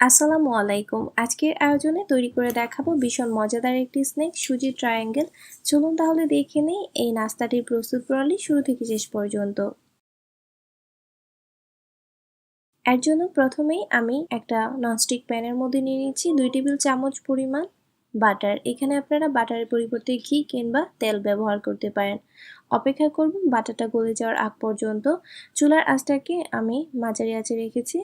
আসসালামু আলাইকুম। আজকের আয়োজনে তৈরি করে দেখাবো ভীষণ মজাদার একটি স্ন্যাক সুজি ট্রায়াঙ্গেল। চলুন তাহলে দেখে নেই এই নাস্তাটির প্রস্তুত প্রণালী শুরু থেকে শেষ পর্যন্ত। এর জন্য প্রথমেই আমি একটা ননস্টিক প্যানের মধ্যে নিয়ে নিচ্ছি দুই টেবিল চামচ পরিমাণ বাটার। এখানে আপনারা বাটারের পরিবর্তে ঘি কিংবা তেল ব্যবহার করতে পারেন। অপেক্ষা করব বাটারটা গলে যাওয়ার আগ পর্যন্ত। চুলার আঁচটাকে আমি মাঝারি আঁচে রেখেছি।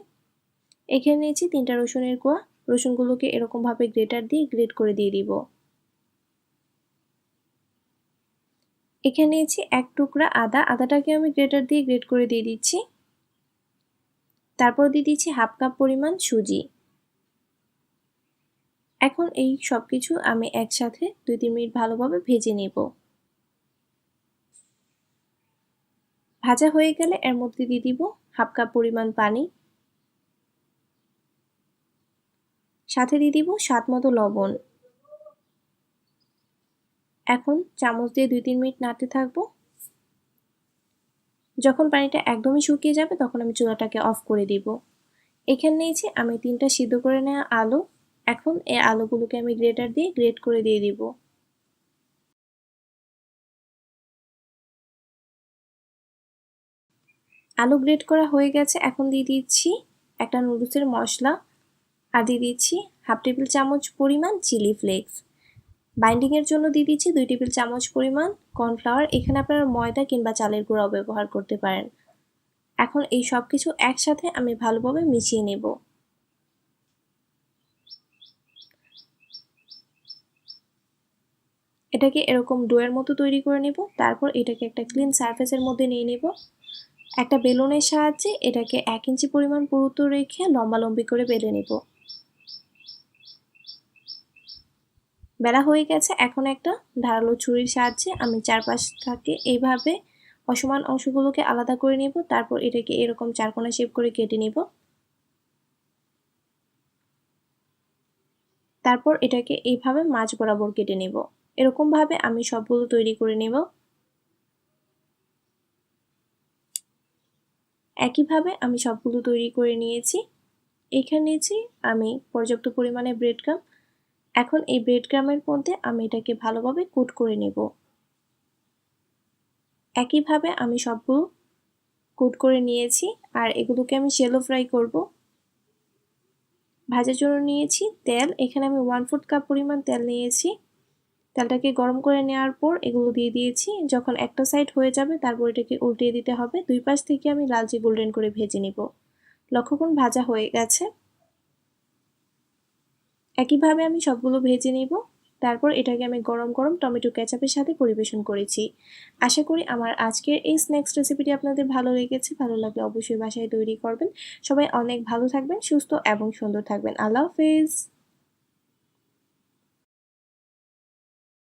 এখানে নিয়েছি তিনটা রসুনের কোয়া। রসুনগুলোকে এরকমভাবে গ্রেটার দিয়ে গ্রেট করে দিয়ে দিব। এখানে নিয়েছি এক টুকরা আদা। আদাটাকে আমি গ্রেটার দিয়ে গ্রেট করে দিয়ে দিচ্ছি। তারপর দিয়ে দিচ্ছি হাফ কাপ পরিমাণ সুজি। এখন এই সব কিছু আমি একসাথে দুই তিন মিনিট ভালোভাবে ভেজে নেব। ভাজা হয়ে গেলে এর মধ্যে দিয়ে দিব হাফ কাপ পরিমাণ পানি। সাথে দিয়ে দিব স্বাদ মতো লবণ। এখন চামচ দিয়ে দুই তিন মিনিট নাড়তে থাকব। যখন পানিটা একদমই শুকিয়ে যাবে তখন আমি চুলাটাকে অফ করে দিব। এখানে নিয়েছি আমি তিনটা সিদ্ধ করে নেওয়া আলু। এখন এই আলুগুলোকে আমি গ্রেটার দিয়ে গ্রেট করে দিয়ে দিব। আলু গ্রেট করা হয়ে গেছে, এখন দিয়ে দিচ্ছি একটা নুডলসের মশলা। আর দিয়ে দিচ্ছি হাফ টেবিল চামচ পরিমাণ চিলি ফ্লেক্স। বাইন্ডিংয়ের জন্য দিয়ে দিচ্ছি দুই টেবিল চামচ পরিমাণ কর্নফ্লাওয়ার। এখানে আপনারা ময়দা কিংবা চালের গুঁড়াও ব্যবহার করতে পারেন। এখন এই সব কিছু একসাথে আমি ভালোভাবে মিশিয়ে নেব। এটাকে এরকম ডোয়ের মতো তৈরি করে নেব। তারপর এটাকে একটা ক্লিন সারফেসের মধ্যে নিয়ে নেব। একটা বেলুনের সাহায্যে এটাকে এক ইঞ্চি পরিমাণ পুরুত্ব রেখে লম্বালম্বি করে বেলে নেব। বেলা হয়ে গেছে। এখন একটা ধারালো ছুরির সাহায্যে আমি চারপাশ থাকে এইভাবে অসমান অংশগুলোকে আলাদা করে নেব, তারপর এটাকে এরকম চারকোনা শেপ করে কেটে নেব। তারপর এটাকে এইভাবে মাছ বরাবর কেটে নেব। এরকমভাবে আমি সবগুলো তৈরি করে নেব। একইভাবে আমি সবগুলো তৈরি করে নিয়েছি। এখানে নিয়েছি আমি পর্যাপ্ত পরিমাণে ব্রেড ক্রাম এখন এই ব্রেড ক্রামের মধ্যে আমি এটাকে ভালোভাবে কুট করে নেব। একইভাবে আমি সবগুলো কুট করে নিয়েছি আর এগুলোকে আমি শেলো ফ্রাই করব। ভাজার জন্য নিয়েছি তেল, এখানে আমি ওয়ান ফোর্থ কাপ পরিমাণ তেল নিয়েছি। তেলটাকে গরম করে নেওয়ার পর এগুলো দিয়ে দিয়েছি, যখন একটা সাইড হয়ে যাবে তারপর এটাকে উল্টিয়ে দিতে হবে। দুই পাশ থেকে আমি লালচে গোল্ডেন করে ভেজে নিব। লক্ষ্য করুন ভাজা হয়ে গেছে। একইভাবে আমি সবগুলো ভেজে নেব। তারপর এটাকে আমি গরম গরম টমেটো ক্যাচাপের সাথে পরিবেশন করেছি। আশা করি আমার আজকের এই স্ন্যাক্স রেসিপিটি আপনাদের ভালো লেগেছে। ভালো লাগলে অবশ্যই বাসায় তৈরি করবেন। সবাই অনেক ভালো থাকবেন, সুস্থ এবং সুন্দর থাকবেন। আল্লাহ হাফেজ।